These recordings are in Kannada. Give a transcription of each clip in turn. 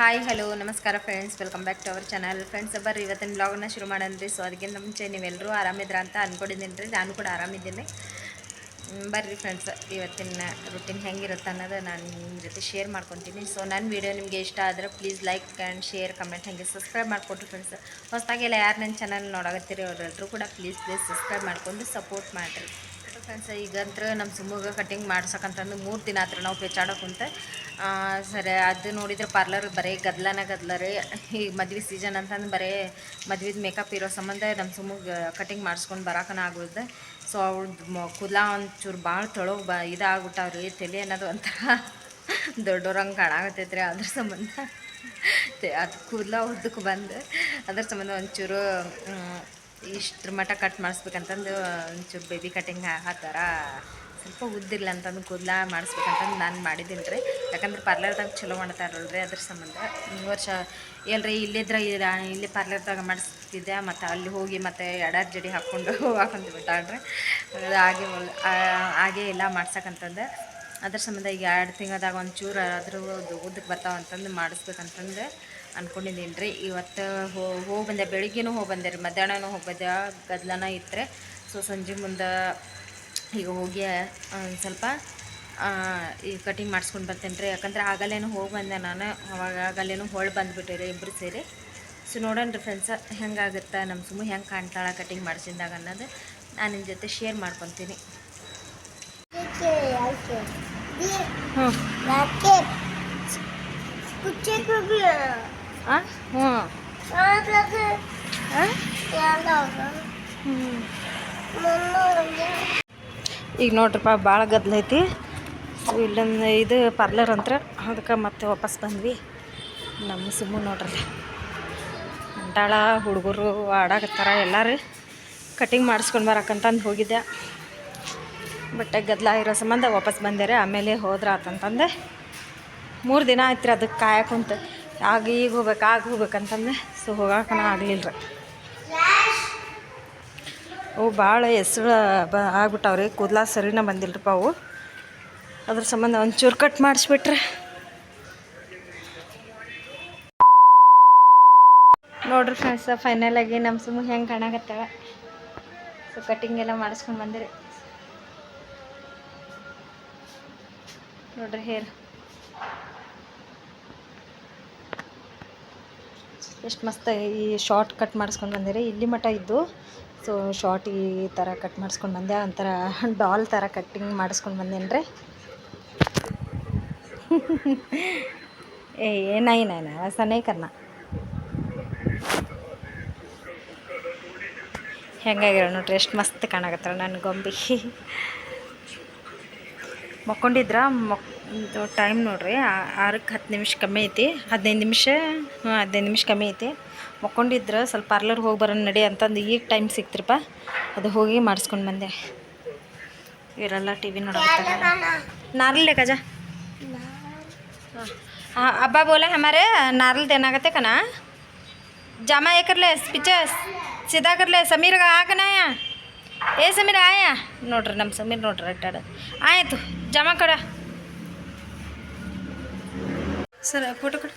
ಹಾಯ್ ಹಲೋ ನಮಸ್ಕಾರ friends welcome back to our channel friends ಬರ್ರಿ ಇವತ್ತಿನ ಬ್ಲಾಗ್ನ ಶುರು ಮಾಡೋಣ ಸೊ ಅದಕ್ಕಿಂತ ಮುಂಚೆ ನೀವೆಲ್ಲರೂ ಆರಾಮಿದ್ರ ಅಂತ ಅಂದ್ಕೊಂಡಿದ್ದೀನಿ ರೀ ನಾನು ಕೂಡ ಆರಾಮಿದ್ದೀನಿ. ಬರ್ರಿ ಫ್ರೆಂಡ್ಸ್ ಇವತ್ತಿನ ರುಟೀನ್ ಹೆಂಗಿರುತ್ತೆ ಅನ್ನೋದು ನಾನು ನಿಮ್ಮ ಜೊತೆ ಶೇರ್ ಮಾಡ್ಕೊತೀನಿ. ಸೊ ನನ್ನ ವೀಡಿಯೋ ನಿಮಗೆ ಇಷ್ಟ ಆದರೆ please like and share comment ಹಾಗೆ ಸಬ್ಸ್ಕ್ರೈಬ್ ಮಾಡಿಕೊಟ್ರಿ ಫ್ರೆಂಡ್ಸ್ ಹೊಸದಾಗೆಲ್ಲ ಯಾರು ನನ್ನ ಚಾನಲ್ ನೋಡಾಗತ್ತೀರಿ ಅವರೆಲ್ಲರೂ ಕೂಡ ಪ್ಲೀಸ್ ಪ್ಲೀಸ್ ಸಬ್ಸ್ಕ್ರೈಬ್ ಮಾಡ್ಕೊಂಡು ಸಪೋರ್ಟ್ ಮಾಡಿರಿ. ಫ್ರೆಂಡ್ಸ್ ಈಗಂತ್ರ ನಮ್ಮ ಸುಮ್ಮಗೆ ಕಟಿಂಗ್ ಮಾಡ್ಸಕ್ಕಂತಂದು ಮೂರು ದಿನ ಹತ್ರ ನಾವು ಪೆಚ್ಚಾಡೋ ಕುಂತ ಆ, ಸರಿ, ಅದು ನೋಡಿದ್ರೆ ಪಾರ್ಲರ್ ಬರೀ ಗದ್ಲನ ಗದ್ಲ ರೀ. ಈಗ ಮದ್ವೆ ಸೀಸನ್ ಅಂತಂದು ಬರೀ ಮದ್ವೆದು ಮೇಕಪ್ ಇರೋ ಸಂಬಂಧ ನಮ್ಮ ಸುಮ್ಮಗ ಕಟಿಂಗ್ ಮಾಡಿಸ್ಕೊಂಡು ಬರಕನ ಆಗುತ್ತೆ ಸೊ ಅವ್ಳದ್ದು ಮ ಕೂದಲ ಒಂಚೂರು ಭಾಳ ತೊಳೋ ಬ, ಇದಾಗ್ಬಿಟ್ಟಾವ್ರಿ ತಲೆ ಅನ್ನೋದು ಒಂಥರ ದೊಡ್ಡವ್ರಂಗೆ ಕಾಣಾಕತ್ತೈತ್ರಿ ಅದ್ರ ಸಂಬಂಧ. ಅದು ಕೂದಲ ಉದ್ದಕ್ಕೆ ಬಂದು ಅದ್ರ ಸಂಬಂಧ ಒಂಚೂರು ಇಷ್ಟ್ರ ಮಟ್ಟ ಕಟ್ ಮಾಡಿಸ್ಬೇಕಂತಂದು ಒಂಚೂರು ಬೇಬಿ ಕಟಿಂಗ್ ಆ ಥರ ಸ್ವಲ್ಪ ಉದ್ದಿಲ್ಲ ಅಂತಂದು ಕೂದಲ ಮಾಡಿಸ್ಬೇಕಂತಂದು ನಾನು ಮಾಡಿದ್ದೀನಿ ರೀ. ಯಾಕಂದ್ರೆ ಪಾರ್ಲರ್ದಾಗ ಚಲೋ ಮಾಡ್ತಾರಲ್ರಿ ಅದ್ರ ಸಂಬಂಧ. ಈ ವರ್ಷ ಎಲ್ರಿ ಇಲ್ಲಿದ್ರೆ ಇಲ್ಲಿ ಪಾರ್ಲರ್ದಾಗ ಮಾಡಿಸ್ತಿದ್ದೆ, ಮತ್ತು ಅಲ್ಲಿ ಹೋಗಿ ಮತ್ತೆ ಎಡಾರ್ ಜಡಿ ಹಾಕ್ಕೊಂಡು ಹಾಕೊಂಡು ಬಿಟ್ಟಾಳ್ರಿ. ಹಾಗೆ ಹಾಗೆ ಎಲ್ಲ ಮಾಡ್ಸಕ್ಕಂತಂದು ಅದ್ರ ಸಂಬಂಧ ಈಗ ಎರಡು ತಿಂಗಳದಾಗ ಒಂಚೂರು ಅದ್ರ ಉದ್ದಕ್ಕೆ ಬರ್ತಾವ ಅಂತಂದು ಮಾಡಿಸ್ಬೇಕಂತಂದು ಅನ್ಕೊಂಡಿದ್ದೀನಿ ರೀ ಇವತ್ತು ಹೋಗಿ ಬಂದೆ, ಬೆಳಿಗ್ಗೆನೂ ಹೋಗಿ ಬಂದೆ ರೀ, ಮಧ್ಯಾಹ್ನನೂ ಹೋಗಿ ಬಂದೆ. ಗದ್ಲನ ಇತ್ತರೆ ಸೊ ಸಂಜೆ ಮುಂದೆ ಈಗ ಹೋಗಿ ಒಂದು ಸ್ವಲ್ಪ ಈ ಕಟಿಂಗ್ ಮಾಡಿಸ್ಕೊಂಡು ಬರ್ತೇನೆ ರೀ. ಯಾಕಂದ್ರೆ ಆಗಲೇನು ಹೋಗಿ ಬಂದೆ ನಾನು. ಅವಾಗ ಆಗಲೇನು ಹೊಳ್ ಬಂದುಬಿಟ್ಟೆ ರೀ ಇಬ್ಬರು ಸೇರಿ. ಸೊ ನೋಡೋಣ ರೀ ಫ್ರೆಂಡ್ಸ ಹೆಂಗಾಗುತ್ತೆ? ನಮ್ಮ ಸುಮ್ಮ ಹೆಂಗೆ ಕಾಣ್ತಾಳೆ ಕಟಿಂಗ್ ಮಾಡಿಸಿದಾಗ ಅನ್ನೋದು ನಾನು ನಿಮ್ಮ ಜೊತೆ ಶೇರ್ ಮಾಡ್ಕೊತೀನಿ? ಈಗ ನೋಡ್ರಪ್ಪ ಭಾಳ ಗದ್ಲೈತಿ ಸೊ, ಇಲ್ಲೊಂದು ಇದು ಪಾರ್ಲರ್ ಅಂತ ಅದಕ್ಕೆ ಮತ್ತೆ ವಾಪಸ್ ಬಂದ್ವಿ. ನಮ್ಮ ಸುಮ್ಮ ನೋಡ್ರಲ್ಲ. ಅಂಟಾಳ ಹುಡುಗರು ಆಡಾಕತ್ತಾರ ಎಲ್ಲರೂ. ಕಟಿಂಗ್ ಮಾಡಿಸ್ಕೊಂಡು ಬರಕ್ಕಂತಂದು ಹೋಗಿದ್ದೆ. ಬಟ್ ಗದ್ಲ ಇರೋ ಸಂಬಂಧ ವಾಪಸ್ ಬಂದೆ ಆಮೇಲೆ ಹೋದ್ರ ಆತಂತಂದೆ ಮೂರು ದಿನ ಆಯ್ತು ರೀ ಅದಕ್ಕೆ ಕಾಯಕ್ಕೆ ಕುಂತ ಆಗ ಈಗ ಹೋಗ್ಬೇಕು, ಆಗ ಹೋಗ್ಬೇಕಂತಂದೆ. ಸೊ ಹೋಗಕ್ಕನ ಆಗಲಿಲ್ಲ ರೀ ಅವು ಭಾಳ ಹೆಸ್ರು ಬ ಆಗ್ಬಿಟ್ಟವ್ರಿ. ಕೂದಲ ಸರಿನ ಬಂದಿಲ್ಲರಿಪ್ಪ ಅವು. ಅದ್ರ ಸಂಬಂಧ ಒಂಚೂರು ಕಟ್ ಮಾಡಿಸ್ಬಿಟ್ರೆ. ನೋಡ್ರಿ ಫ್ರೆಂಡ್ಸ್ ಫೈನಲ್ ಆಗಿ ನಮ್ಮ ಸುಮ್ಮ ಹೆಂಗೆ ಕಾಣಾಕತ್ತಾವ ಸೊ ಕಟಿಂಗ್ ಎಲ್ಲ ಮಾಡಿಸ್ಕೊಂಡು ಬಂದಿರಿ. ನೋಡ್ರಿ ಹೇರ್. ಎಷ್ಟು ಮಸ್ತ್ ಈ ಶಾರ್ಟ್ ಕಟ್ ಮಾಡಿಸ್ಕೊಂಡು ಬಂದಿರಿ. ಇಲ್ಲಿ ಮಠ ಇದ್ದು. ಸೊ ಶಾರ್ಟ್ ಈ ಥರ ಕಟ್ ಮಾಡಿಸ್ಕೊಂಡು ಬಂದೆ. ಒಂಥರ ಡಾಲ್ ಥರ ಕಟ್ಟಿಂಗ್ ಮಾಡಿಸ್ಕೊಂಡು ಬಂದೇನಿ ರೀ ಏ ನೈ ನೈ ನೈ ऐसा नहीं करना ಹೆಂಗಾಗ್ಯಾಳ ನೋಡ್ರಿ ಎಷ್ಟು ಮಸ್ತ್ ಕಾಣಕತ್ತಾಳ ನನ್ನ ಗೊಂಬಿ ಮಕ್ಕೊಂಡಿದ್ರ ಮಕ್ ಟೈಮ್ ನೋಡ್ರಿ ಆ- ಆರಕ್ಕೆ ಹತ್ತು ನಿಮಿಷ ಕಮ್ಮಿ ಐತಿ ಹದಿನೈದು ನಿಮಿಷ ಹಾಂ ಹದಿನೈದು ನಿಮಿಷ ಕಮ್ಮಿ ಐತಿ ಮಕ್ಕೊಂಡಿದ್ರೆ ಸ್ವಲ್ಪ ಪಾರ್ಲರ್ ಹೋಗಿ ಬರೋಣ ನಡಿ ಅಂತಂದು ಈಗ ಟೈಮ್ ಸಿಕ್ತಿರಪ್ಪ ಅದು ಹೋಗಿ ಮಾಡಿಸ್ಕೊಂಡು ಬಂದೆ ಇವರೆಲ್ಲ ಟಿ ವಿ ನೋಡಕತ್ತಾರ नारियल लेकर जा हाँ अब्बा बोला हमारे नारियल देना कहते कना जामा ये कर ले पीछे सीधा कर ले समीर का आ कना यहाँ ए समीर आया ನೋಡ್ರಿ ನಮ್ಮ ಸಮೀರ್ ನೋಡ್ರಿ ಅಡ್ಡಾಡ ಆಯಿತು ಜಮಾ ಕಡ ಸರ್ ಫೋಟೋ ಕೊಡು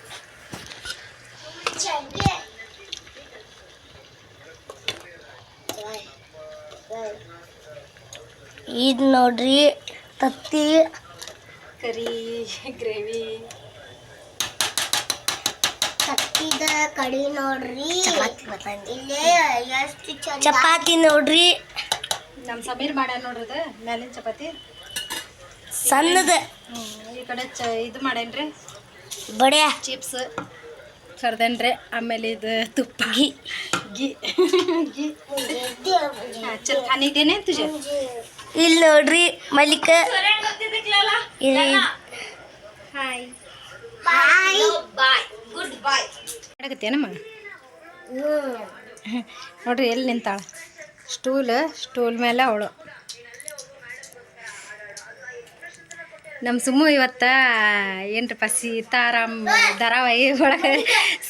ಇದು ನೋಡ್ರಿ ತತ್ತಿ ಕರಿ ಗ್ರೇವಿ ಎಷ್ಟಿದ ಕಡಿ ನೋಡ್ರಿ. ಇಲ್ಲೇ ಚಪಾತಿ ನೋಡ್ರಿ. ನಮ್ಮ ಸಮೀರ್ ಮಾಡ್ಯಾನ ನೋಡ್ರಿ ಮ್ಯಾಲಿನ ಚಪಾತಿ. ಸಣ್ಣದ. ಈ ಕಡೆ ಚ ಇದು ಮಾಡೇನ್ರಿ? ಬಡ್ಯಾ ಚಿಪ್ಸ್. ಕರ್ದೇನ್ರಿ ಆಮೇಲೆ ಇದು ತುಪ್ಪ. ಗಿ ಗಿ ಘಿ. ಚಲ್ ಖಾನಿದ್ದೇನೆ ತುಜೆ? ಇಲ್ಲಿ ನೋಡ್ರಿ ಮಲ್ಲಿಕ. ಹಾಯ್. ಬಾಯ್. ಗುಡ್ ಬಾಯ್ ಮಾಡಕತ್ತೇನಮ್ಮ ನೋಡ್ರಿ ಎಲ್ಲಿ ನಿಂತಾಳೆ? ಸ್ಟೂಲ್ ಸ್ಟೂಲ್ ಮೇಲೆ ಅವಳು. ನಮ್ಮ ಸುಮ್ಮು ಇವತ್ತು ಪಸಿ ಸೀತಾರಾಮ್ ಧಾರಾವಾಹಿ ಒಳಗೆ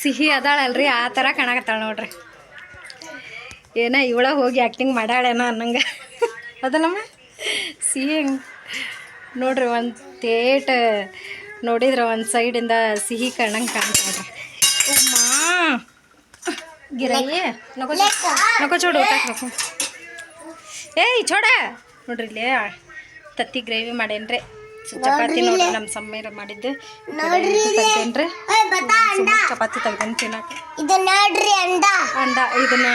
ಸಿಹಿ ಅದಾಳಲ್ರಿ ಆ ಥರ ಕಾಣಕತ್ತಾಳ ನೋಡ್ರಿ. ಏನ ಇವಳ ಹೋಗಿ ಆ್ಯಕ್ಟಿಂಗ್ ಮಾಡಾಳೇನೋ ಅನ್ನಂಗೆ. ಅದಲ್ಲಮ್ಮ? ಸಿಹಿ ನೋಡ್ರಿ ಒಂದು ತೇಟ್ ನೋಡಿದ್ರೆ ಒಂದು ಸೈಡಿಂದ ಸಿಹಿ ಕಾಣಂಗೆ ಕಾಣ್ತಾ ನೋಡ್ರಿ ಉಮ್ಮಾ ಗಿರೈ ನಗೋ ನಗೋ ಚೋಡು ಊಟ ನಗೋ ಏಯ್ ಚೋಡ. ನೋಡ್ರಿ ಇಲ್ಲಿ ತತ್ತಿ ಗ್ರೇವಿ ಮಾಡೇನ್ರಿ. ಚಪಾತಿ ನೋಡ್ರಿ ನಮ್ಮ ಸಮ್ಮೇರ ಮಾಡಿದ್ದು. ತೆಗ್ದೇನ್ರಿ ಚಪಾತಿ ತೆಗ್ದೇನು ತಿನ್ನಕ್ಕೆ. ಇದು ನೋಡ್ರಿ ಅಂಡ. ಅಂಡ ಇದನ್ನ